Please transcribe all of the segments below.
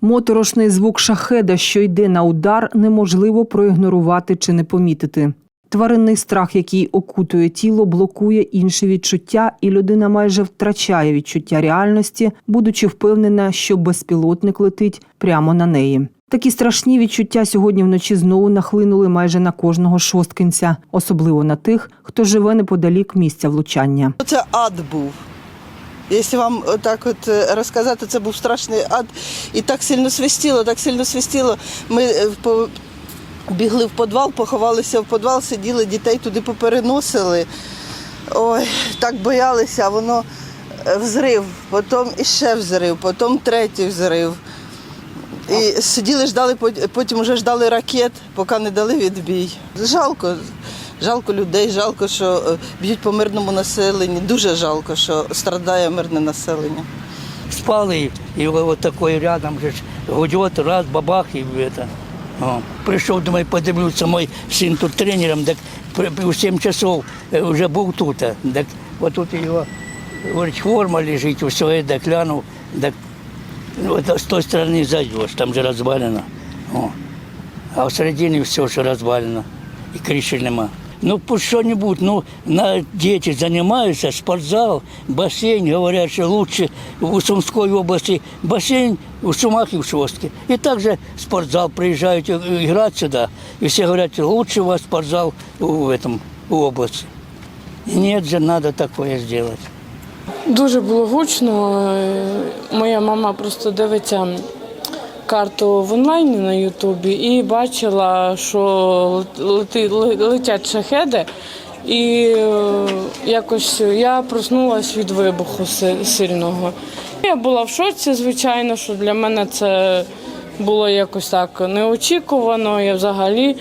Моторошний звук шахеда, що йде на удар, неможливо проігнорувати чи не помітити. Тваринний страх, який окутує тіло, блокує інші відчуття, і людина майже втрачає відчуття реальності, будучи впевнена, що безпілотник летить прямо на неї. Такі страшні відчуття сьогодні вночі знову нахлинули майже на кожного шосткинця, особливо на тих, хто живе неподалік місця влучання. Це ад був. Якщо вам так от е, розказати, це був страшний ад. І так сильно свистіло, так сильно свистіло. Ми бігли в підвал, поховалися в підвал, сиділи, дітей туди попереносили. Ой, так боялися, а воно е, взрив, потім іще взрив, потім третій взрив. І сиділи, ждали, потім вже ждали ракет, поки не дали відбій. Жалко, жалко людей, жалко, що е, б'ють по мирному населенні. Дуже жалко, що страдає мирне населення. спали, и вот такой рядом же ж гудет, раз, бабах, и это. О. Пришел, думаю, подивлюся, мой сын тут тренером, так при- при- в 7 часов э, уже був тут. а. Так вот тут його, говорить, форма лежить, все, так глянув, так вот с той стороны зайдешь, там же развалено. О. А в середині все, що розвалено, і криші нема. Ну, пусть что-нибудь, ну, на, дети занимаются, спортзал, бассейн, говорят, что лучше в Сумской области бассейн в Сумах и в Шостке. И также спортзал, приезжают играть сюда, и все говорят, лучше у вас спортзал в этом, в области. Нет же, надо такое сделать. Дуже було гучно. Е, Моя мама просто дивиться карту в онлайні на Ютубі і бачила, що летять шахеди. І е, якось я проснулась від вибуху сильного. Я була в шоці, звичайно, що для мене це було якось так неочікувано. Я взагалі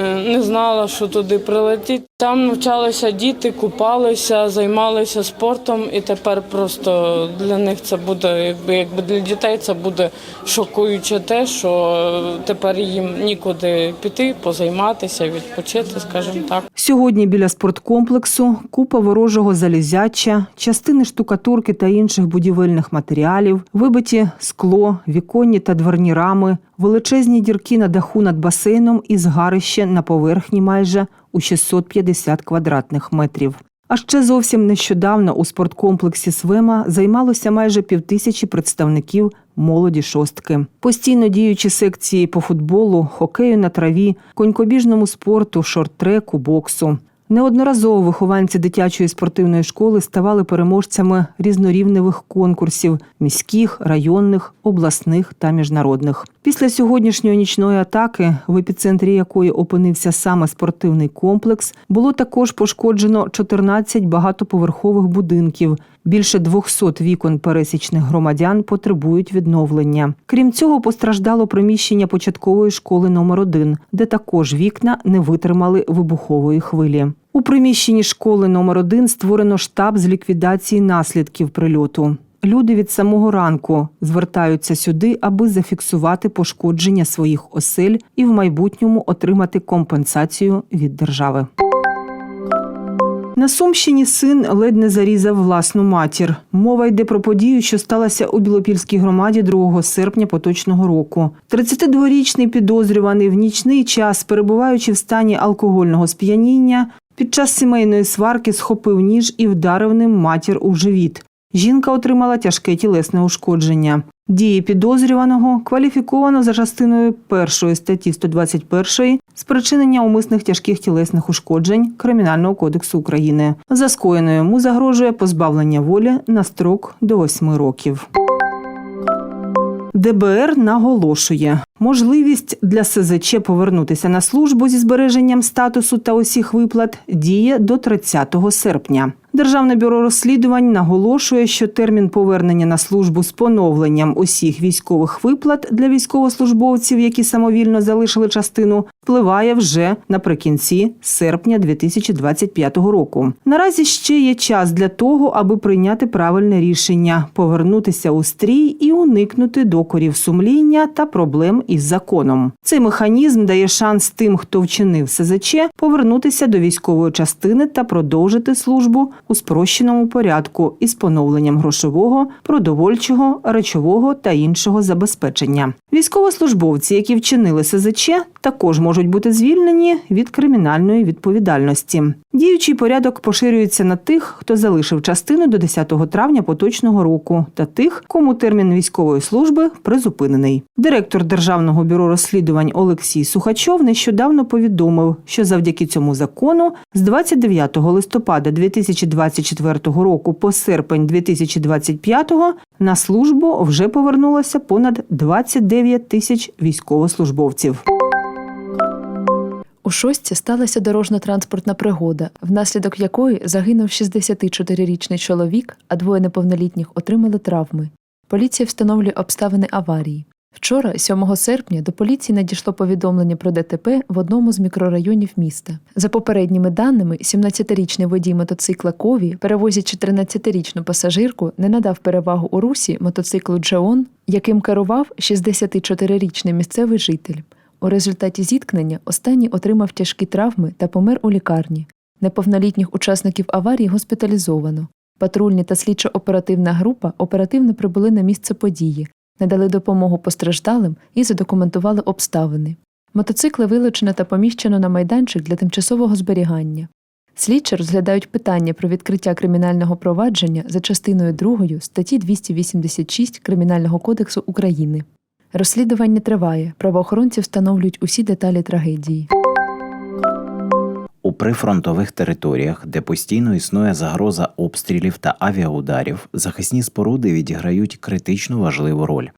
е, не знала, що туди прилетить. Там навчалися діти, купалися, займалися спортом, і тепер просто для них це буде, якби якби для дітей це буде шокуюче те, що тепер їм нікуди піти, позайматися, відпочити, скажімо так. Сьогодні біля спорткомплексу купа ворожого залізяча, частини штукатурки та інших будівельних матеріалів, вибиті скло, віконні та дверні рами, величезні дірки на даху над басейном і згарище на поверхні майже у 650 квадратних метрів. А ще зовсім нещодавно у спорткомплексі Свема займалося майже півтисячі представників молоді шостки. Постійно діючі секції по футболу, хокею на траві, конькобіжному спорту, шорт-треку, боксу. Неодноразово вихованці дитячої спортивної школи ставали переможцями різнорівневих конкурсів міських, районних, обласних та міжнародних. Після сьогоднішньої нічної атаки, в епіцентрі якої опинився саме спортивний комплекс, було також пошкоджено 14 багатоповерхових будинків. Більше 200 вікон пересічних громадян потребують відновлення. Крім цього, постраждало приміщення початкової школи номер 1 де також вікна не витримали вибухової хвилі. У приміщенні школи номер 1 створено штаб з ліквідації наслідків прильоту. Люди від самого ранку звертаються сюди, аби зафіксувати пошкодження своїх осель і в майбутньому отримати компенсацію від держави. На Сумщині син ледь не зарізав власну матір. Мова йде про подію, що сталася у Білопільській громаді 2 серпня поточного року. 32-річний підозрюваний в нічний час, перебуваючи в стані алкогольного сп'яніння, під час сімейної сварки схопив ніж і вдарив ним матір у живіт. Жінка отримала тяжке тілесне ушкодження. Дії підозрюваного кваліфіковано за частиною першої статті 121 спричинення умисних тяжких тілесних ушкоджень Кримінального кодексу України. За скоєною йому загрожує позбавлення волі на строк до 8 років. ДБР наголошує, можливість для СЗЧ повернутися на службу зі збереженням статусу та усіх виплат діє до 30 серпня. Державне бюро розслідувань наголошує, що термін повернення на службу з поновленням усіх військових виплат для військовослужбовців, які самовільно залишили частину, впливає вже наприкінці серпня 2025 року. Наразі ще є час для того, аби прийняти правильне рішення, повернутися у стрій і уникнути докорів сумління та проблем із законом. Цей механізм дає шанс тим, хто вчинив СЗЧ, повернутися до військової частини та продовжити службу у спрощеному порядку із поновленням грошового, продовольчого, речового та іншого забезпечення. Військовослужбовці, які вчинили СЗЧ, також можуть бути звільнені від кримінальної відповідальності. Діючий порядок поширюється на тих, хто залишив частину до 10 травня поточного року, та тих, кому термін військової служби призупинений. Директор Державного бюро розслідувань Олексій Сухачов нещодавно повідомив, що завдяки цьому закону з 29 листопада 2024 року по серпень 2025 на службу вже повернулося понад 29 тисяч військовослужбовців. У шостці сталася дорожньо-транспортна пригода, внаслідок якої загинув 64-річний чоловік, а двоє неповнолітніх отримали травми. Поліція встановлює обставини аварії. Вчора, 7 серпня, до поліції надійшло повідомлення про ДТП в одному з мікрорайонів міста. За попередніми даними, 17-річний водій мотоцикла Кові, перевозячи 13-річну пасажирку, не надав перевагу у русі мотоциклу Джеон, яким керував 64-річний місцевий житель. У результаті зіткнення останній отримав тяжкі травми та помер у лікарні. Неповнолітніх учасників аварії госпіталізовано. Патрульні та слідчо-оперативна група оперативно прибули на місце події, надали допомогу постраждалим і задокументували обставини. Мотоцикли вилучено та поміщено на майданчик для тимчасового зберігання. Слідчі розглядають питання про відкриття кримінального провадження за частиною 2 статті 286 Кримінального кодексу України. Розслідування триває. Правоохоронці встановлюють усі деталі трагедії. У прифронтових територіях, де постійно існує загроза обстрілів та авіаударів, захисні споруди відіграють критично важливу роль.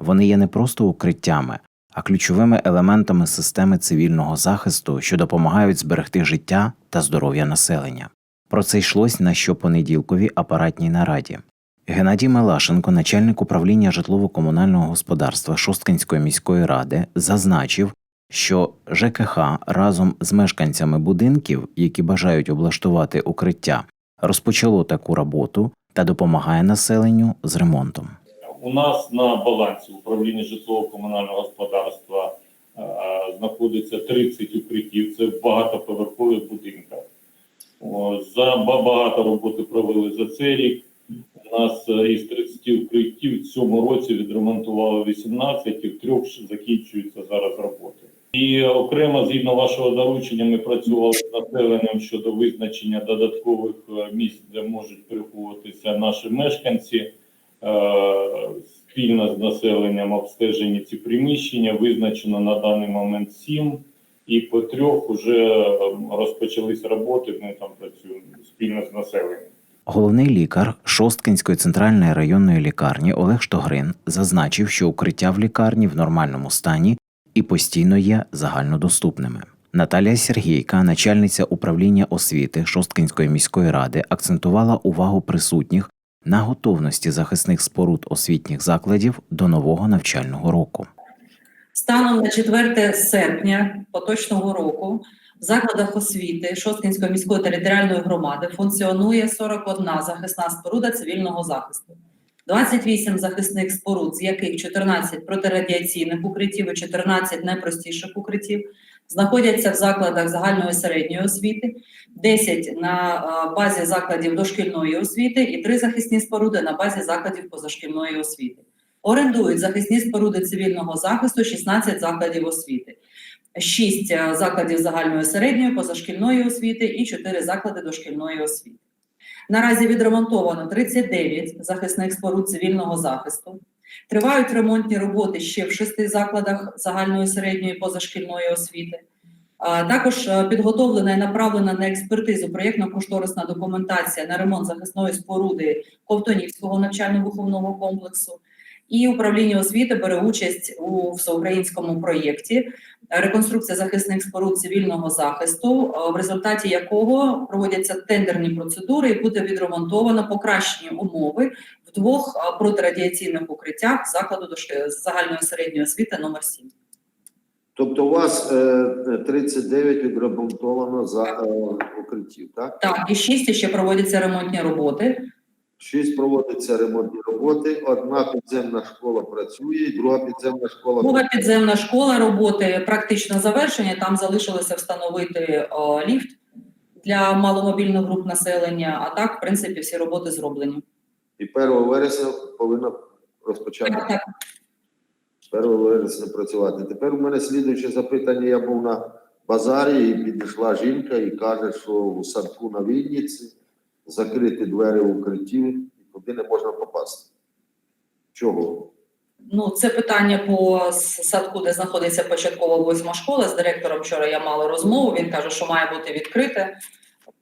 Вони є не просто укриттями, а ключовими елементами системи цивільного захисту, що допомагають зберегти життя та здоров'я населення. Про це йшлось на щопонеділковій апаратній нараді. Геннадій Мелашенко, начальник управління житлово-комунального господарства Шосткинської міської ради, зазначив, що ЖКХ разом з мешканцями будинків, які бажають облаштувати укриття, розпочало таку роботу та допомагає населенню з ремонтом. У нас на балансі управління житлово-комунального господарства е, знаходиться 30 укриттів. Це в багатоповерхових будинках. За ба- багато роботи провели за цей рік. У нас із 30 укриттів в цьому році відремонтували 18 і в трьох закінчуються зараз роботи. І окремо, згідно вашого доручення, ми працювали з населенням щодо визначення додаткових е, місць, де можуть переховуватися наші мешканці. Е, спільно з населенням обстежені ці приміщення. Визначено на даний момент сім, і по трьох вже розпочались роботи. Ми там працюємо спільно з населенням. Головний лікар Шосткинської центральної районної лікарні Олег Штогрин зазначив, що укриття в лікарні в нормальному стані і постійно є загальнодоступними. Наталія Сергійка, начальниця управління освіти Шосткинської міської ради, акцентувала увагу присутніх на готовності захисних споруд освітніх закладів до нового навчального року. Станом на 4 серпня поточного року в закладах освіти Шосткинської міської територіальної громади функціонує 41 захисна споруда цивільного захисту, 28 захисних споруд, з яких 14 протирадіаційних укриттів і 14 найпростіших укриттів, знаходяться в закладах загальної середньої освіти, 10 на е, базі закладів дошкільної освіти і 3 захисні споруди на базі закладів позашкільної освіти. Орендують захисні споруди цивільного захисту 16 закладів освіти, 6 закладів загальної середньої позашкільної освіти і 4 заклади дошкільної освіти. Наразі відремонтовано 39 захисних споруд цивільного захисту. Тривають ремонтні роботи ще в шести закладах загальної середньої позашкільної освіти. Також е, підготовлена і направлена на експертизу проєктно-кошторисна документація на ремонт захисної споруди Ковтонівського навчально-виховного комплексу. І управління освіти бере участь у всеукраїнському проєкті реконструкція захисних споруд цивільного захисту, е, в результаті якого проводяться тендерні процедури і буде відремонтовано покращені умови в двох е, протирадіаційних укриттях закладу загальної середньої освіти номер 7. Тобто у вас е, 39 відремонтовано за е, укриттів, так? Так, і шість ще проводяться ремонтні роботи. Шість проводяться ремонтні роботи. Одна підземна школа працює, друга підземна школа Друга підземна школа роботи практично завершення. Там залишилося встановити о, ліфт для маломобільних груп населення. А так, в принципі, всі роботи зроблені. І 1 вересня повинна розпочати. Так, так. 1 вересня працювати. Тепер у мене слідуюче запитання. Я був на базарі і підійшла жінка і каже, що у садку на Вінниці закриті двері укриттів, і туди не можна попасти. Чого? Ну, це питання по садку, де знаходиться початкова восьма школа. З директором вчора я мала розмову. Він каже, що має бути відкрите.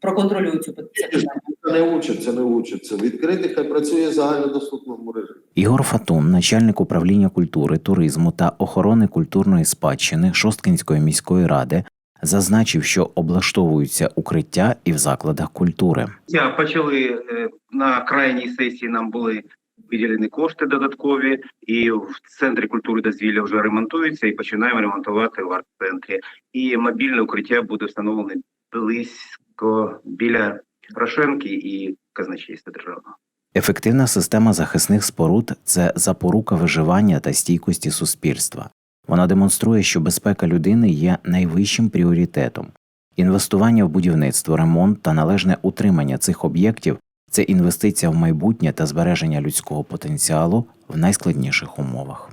Проконтролюю цю пи- це питання. Це не учаться, не учаться. Відкрити хай працює в загальнодоступному режимі. Ігор Фатун, начальник управління культури, туризму та охорони культурної спадщини Шосткинської міської ради, зазначив, що облаштовуються укриття і в закладах культури. Я почали е, на крайній сесії. Нам були виділені кошти додаткові, і в центрі культури дозвілля вже ремонтується і починаємо ремонтувати в арт-центрі. І мобільне укриття буде встановлене близько біля Рошенки і казначейства державного. Ефективна система захисних споруд це запорука виживання та стійкості суспільства. Вона демонструє, що безпека людини є найвищим пріоритетом. Інвестування в будівництво, ремонт та належне утримання цих об'єктів це інвестиція в майбутнє та збереження людського потенціалу в найскладніших умовах.